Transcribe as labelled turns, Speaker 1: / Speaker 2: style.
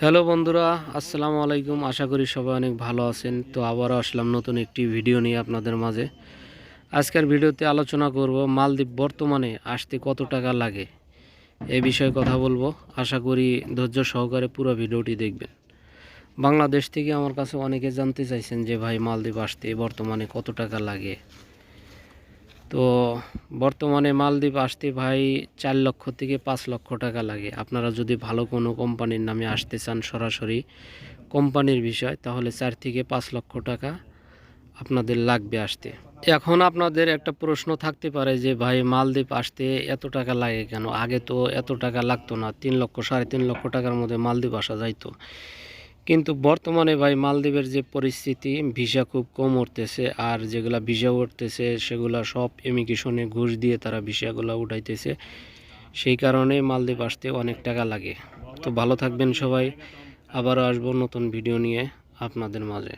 Speaker 1: Hello বন্ধুরা, আসসালামু আলাইকুম। আশা করি সবাই অনেক ভালো আছেন। তো আবারও আসলাম নতুন একটি ভিডিও নিয়ে আপনাদের মাঝে। আজকের ভিডিওতে আলোচনা করব, মালদ্বীপ বর্তমানে আসতে কত টাকা লাগে? এ বিষয়ে কথা বলব। আশা করি ধৈর্য সহকারে পুরো ভিডিওটি দেখবেন। বাংলাদেশ থেকে আমার কাছে অনেকে জানতে চাইছেন যে, ভাই, মালদ্বীপ আসতে বর্তমানে কত টাকা লাগে? তো বর্তমানে মালদ্বীপ আসতে ভাই চার লক্ষ থেকে পাঁচ লক্ষ টাকা লাগে। আপনারা যদি ভালো কোনো কোম্পানির নামে আসতে চান সরাসরি কোম্পানির বিষয়, তাহলে চার থেকে পাঁচ লক্ষ টাকা আপনাদের লাগবে আসতে। এখন আপনাদের একটা প্রশ্ন থাকতে পারে যে, ভাই, মালদ্বীপ আসতে এত টাকা লাগে কেন? আগে তো এত টাকা লাগতো না। তিন লক্ষ, সাড়ে তিন লক্ষ টাকার মধ্যে মালদ্বীপ আসা যাইতো। কিন্তু বর্তমানে ভাই মালদ্বীপের যে পরিস্থিতি, ভিসা খুব কম উঠতেছে আর যেগুলা ভিসা উঠতেছে সেগুলা সব ইমিগ্রেশনে ঘুষ দিয়ে তারা ভিসাগুলো উঠাইতেছে। সেই কারণে মালদ্বীপ আসতে অনেক টাকা লাগে। তো ভালো থাকবেন সবাই। আবারও আসব নতুন ভিডিও নিয়ে আপনাদের মাঝে।